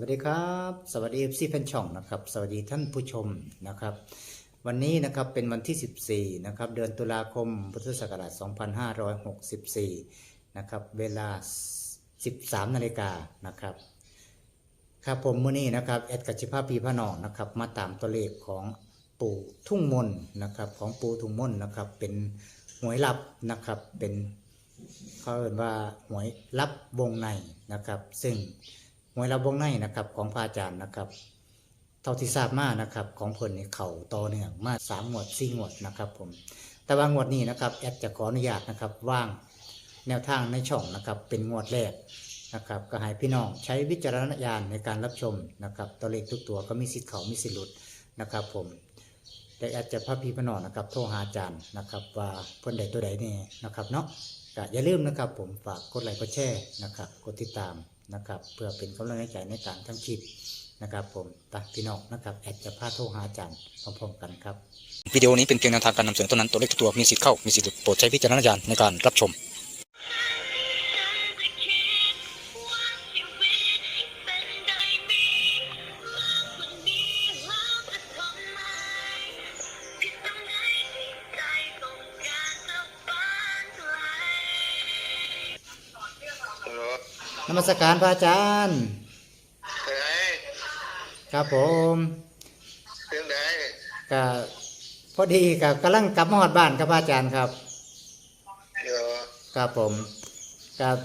วัสดีครับ สวัสดีเอฟซีแฟนช่องนะครับ สวัสดีท่านผู้ชมนะครับ วันนี้นะครับเป็นวันที่ 14 นะครับ เดือนตุลาคมพุทธศักราช 2564 นะครับ เวลา 13 นาฬิกานะครับ ครับผมมื้อนี้นะครับแอดกัจจิภาพพีพระนองนะครับ มาตามตัวเลขของปู่ทุ่งมนนะครับ ของปู่ทุ่งมนนะครับ เป็นหวยลับนะครับ เป็นเขาเรียกว่าหวยลับวงในนะครับ ซึ่ง หวยลับวงในนะครับของพระอาจารย์นะครับ เท่าที่ทราบมานะครับ ของเพิ่นนี่เข่าต่อเนื่องมาสามงวดสี่งวดนะครับผมแต่ว่างวดนี้นะครับแอดจะขออนุญาตนะครับว่างแนวทางในช่องนะครับเป็นงวดแรกนะครับก็ให้พี่น้องใช้วิจารณญาณในการรับชมนะครับตัวเลขทุกตัวก็มีสิทธิ์เขามีสิทธิ์หลุดนะครับ ผมแต่อาจจะพระพี่พระนองนะครับ โทรหาอาจารย์นะครับ ว่าเพิ่นใดตัวใดนี่นะครับเนาะอย่าลืมนะครับ ผมฝากกดไลค์กดแชร์นะครับ กดติดตาม นะครับ เพื่อเป็นกำลังใจในการทำคลิปนะครับ ผมตัดพี่น้องนะครับแอดจะพาโทรหาอาจารย์พร้อมๆกันครับวิดีโอนี้เป็นเพียงแนวทางการนำเสนอเท่านั้นตัวเลขทุกตัวมีสิทธิ์เข้ามีสิทธิ์หลุดโปรดใช้วิจารณญาณในการรับชม มัสการพระอาจารย์เป็นไงครับผมเรื่องไหนก็พอดีกับกำลังกลับมาฮอดบ้านครับพระอาจารย์ครับเดี๋ยวครับผมกับ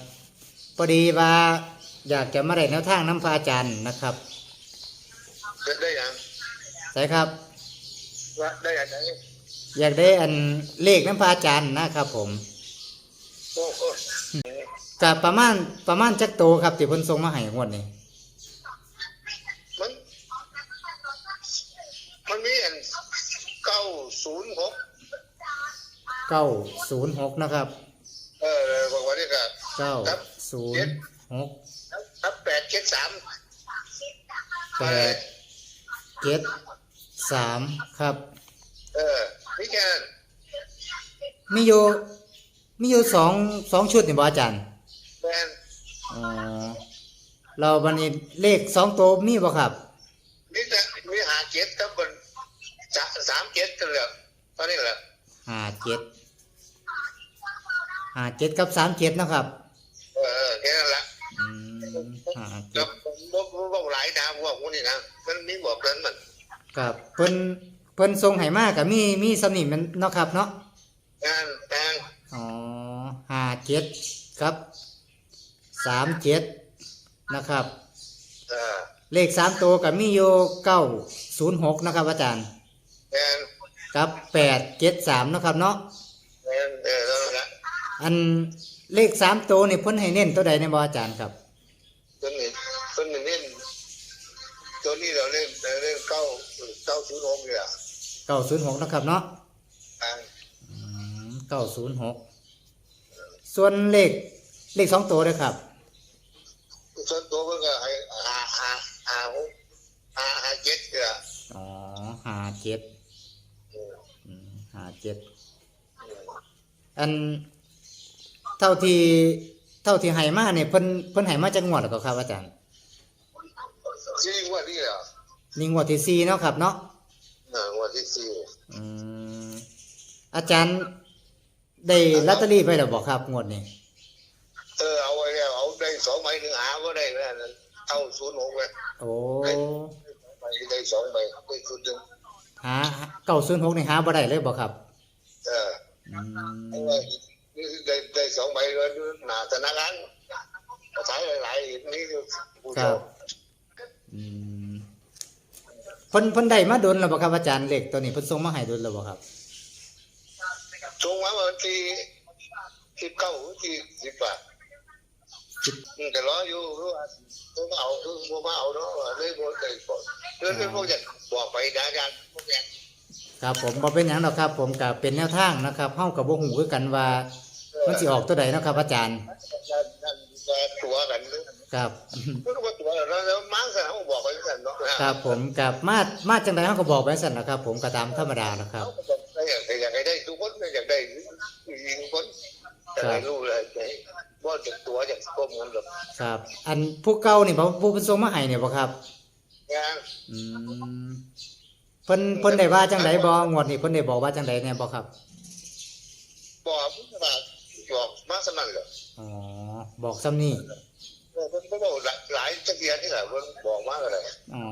พอดีว่าอยากจะมาได้แนวทางน้ำพระอาจารย์นะครับเกิดได้ยังใช่ครับว่าได้ยังไงอยากได้อันเลขน้ำพระอาจารย์นะครับผมโอ้โห กับประมาณประมาณจักโตครับที่เพิ่นส่งมาให้งวดนี้มัน มันมีอันเก้าศูนย์หกเก้าศูนย์หกนะครับเออบอกว่านี่ก็เก้าครับศูนเจ็ดย์หกครับแปดเจ็ดสามแปดเจ็ดสามครับ เออนี่แค่นั้นมีอยู่มีอยู่สองสองชุดนี่บ่อาจารย์ แมนอ๋อเราบันนี้เลขสองตัวมีบ่ครับนี่จะมีหาเจ็ดครับคนจะสามเจ็ดกันเลยตอนนี้แหละห้าเจ็ดห้าเจ็ดกับสามเจ็ดนาะครับเออเออแค่นั้นแหละอืมห้าแล้เจ็วดผมบอกบอกหลายนะพวกพวกนี้นะมันมีบอกนั้นมันกับเพิ่นเพิ่นทรงไหมากับมีมีสำนิมันเนาะครับเนาะงานแพงอ๋อห้าเจ็ดครับ สามเจ็ดนะครับเออเลขสามตัวกับมีอยู่เก้าศูนย์หกนะครับ อาจารย์แพงกับแปดเจ็ดสามนาะครับเนาะแพงเออแล้วละอันเลขสามตัวนี่เพิ่นให้เน้นตัวใดในบ่อาจารย์ครับตัวนี้ตัวนี้เล่นตัวนี้เราเล่นเราเล่นเก้าเก้าศูนย์หกเลยอะเก้าศูนย์หกนะครับเนาะอ่าเก้าศูนย์หกส่วนเลขเลขสองตัวเลยครับ ส่วนตัวเพิ่งก็ให้หาหาหาหกหาหาเจ็ดเลยอะ อ๋อห้าเจ็ดอืมอืมห้าเจ็ดอืมอันเท่าที่เท่าที่ให้มาเนี่ยเพิ่นเพิ่นให้มาจากงวดแล้วก็ครับอาจารย์สี่งวดนี่เหรอนี่งวดที่สี่เนาะครับ เนาะเอองวดที่สี่อืมอาจารย์ได้ลอตเตอรี่ไปแล้วบอกครับงวดนี้เออเอาไว้แล้วเอาได้สองใบหนึ่งหาก็ได้แม่นั้นเก้าศูนย์หกเลยโอ้ใบได้สองใบได้ชุดหนึ่ง หาเก้าศูนย์หกนี่หาบ่ได้เลยบอกครับเอออืเอามไว้นี่ได้ได้สองใบเลยหนาธนาคารใช้หลายๆนี่คือผู้คชรับมอืมเพิ่นเพิ่นได้มาโดนแล้วบ่ครับอาจารย์เลขตัวนี้เพิ่นส่งมาให้โดนแล้วบ่ครับ ชงมาวันที่สิบเก้าที่สิบบาทอื มแต่รออยู่คือว่าคือมเอาคือบ่มาเอาเนาะเลยบ่ได้บอกเลยเลยบ่อยากบอกไปนะอาจารย์บ่อยากครับผมบ่เป็นหยังหรอกครับ ผมก็เป็นแนวทางนะครับเฮาก็บ่ฮู้คือกันว่ามันสิออกตัวใดเนาะครับ อาจารย์นั่นก็ตัวกันครับมันก็ตัวแล้วแล้วมังซะเขาบอกไปซั่นเนาะครับผมกับมามาจังไดเฮาก็บอกไปสั่นนะครับ ผมก็ตามธรรมดานะครับอยากอยากให้ได้ทุกคนอยากได้ยิงคนอยากให้รู้ เลยว่าว่าจากตัวจากก้มเงินหรอกครับ อันผู้เก่านี่บ่ผู้เพิ่นส่งมาให้เนี่ยบ่ครับงานอืมเพิ่นเพิ่นได้ว่าจังไดบ่งวดนี้เพิ่นได้บอกว่าจังไดแน่บ่ครับบอกว่าบอกมาสนั่นเลยอ๋อบอกซ้ำนี่เพิ่นก็บอกหลายจักเดียนี่แหละเพิ่นบอกมาอะไรอ๋อ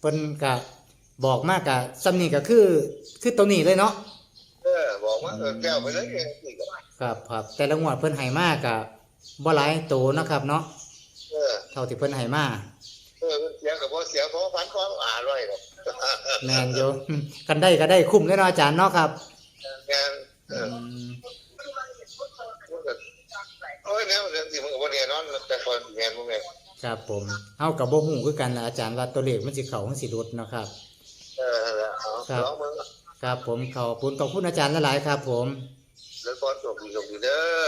เพิ่นก็บอกมากกะซ้ำนี่ก็คือ คือตัวนี้เลยเนาะเออบอกมาเออแก้วไปเลยนี่ก็ ครับครับแต่ละงวดเพิ่นให้มากกะบ่หลายโตเนาะครับ เนาะเออเท่าที่เพิ่นให้มาเออเสียกับพอเสียเพราะพันความอ่านไว้หรอกแม่นอยู่กันได้ก็ได้คุ้มเลยเนาะอาจารย์เนาะครับงานเออือมโอ้ยเนี่ยมันสิมันก็บ่แน่นอนแต่คนแม่นบ่แม่นครับผมเฮาก็บ่ฮู้คือกันล่ะอาจารย์ว่าตัวเลขมันสิเข้ามันสิหลุดเนาะครับ เออนั่นแหละเอาครับลองมึงครับผมขอบคุณขอบคุณอาจารย์หลายๆครับ ผม เดินบอลส่งดีส่งดีเด้อ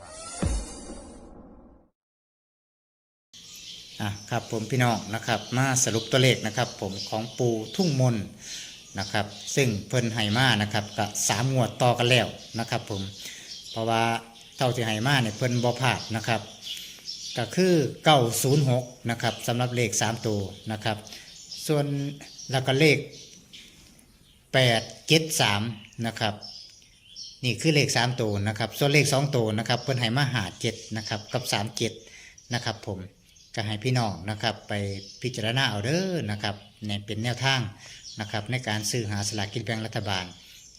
อะครับผมพี่น้องนะครับมาสรุปตัวเลขนะครับผมของปูทุ่งมนนะครับ ซึ่งเพิ่นไหมานะครับกับสามงวดต่อกันแล้วนะครับผมเพราะว่าเท่าที่ไหมาเนี่ยเพิ่นบ่พลาดนะครับก็คือ906นะครับสำหรับเลข3ตัวนะครับ ส่วนแล้วก็เลข873นะครับนี่คือเลข3ตัวนะครับ ส่วนเลข2ตัวนะครับ เพิ่นให้มาหา7นะครับกับ37นะครับผม ก็ให้พี่น้องนะครับไปพิจารณาเอาเด้อนะครับเนี่ยเป็นแนวทางนะครับในการซื้อหาสลากกินแบ่งรัฐบาล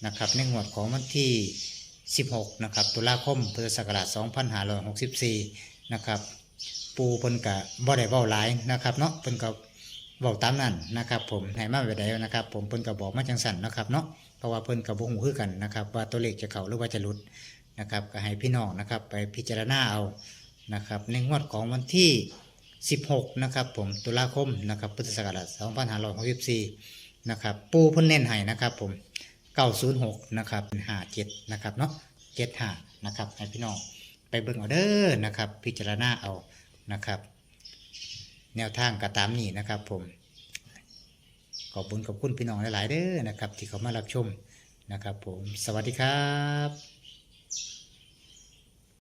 นะครับในงวดของวันที่ 16นะครับตุลาคมพุทธศักราช2564นะครับปูเพิ่นกะบ่ได้เว้าหลายนะครับเนาะเพิ่นก็เว้าตามนั้นนะครับผมให้มาไว้ได้นะครับ ผมเพิ่นก็บอกมาจังสั่นนะครับเนาะเพราะว่าเพิ่นก็บ่ฮู้คือกันนะครับว่าตัวเลขจะเข้าหรือว่าจะหลุดนะครับก็ให้พี่น้องนะครับไปพิจารณาเอานะครับในงวดของวันที่ 16 นะครับผมตุลาคมนะครับพุทธศักราช2564นะครับปูพิ่นเน้นให้นะครับผม 906 นะครับ57 นะครับเนาะ75 นะครับให้พี่น้องไปเบิ่งเอาเด้อนะครับ พิจารณาเอานะครับ แนวทางก็ตามนี้นะครับผมขอบคุณขอบคุณพี่น้องหลาย ๆ เด้อนะครับ ที่เขามารับชมนะครับผมสวัสดีครับ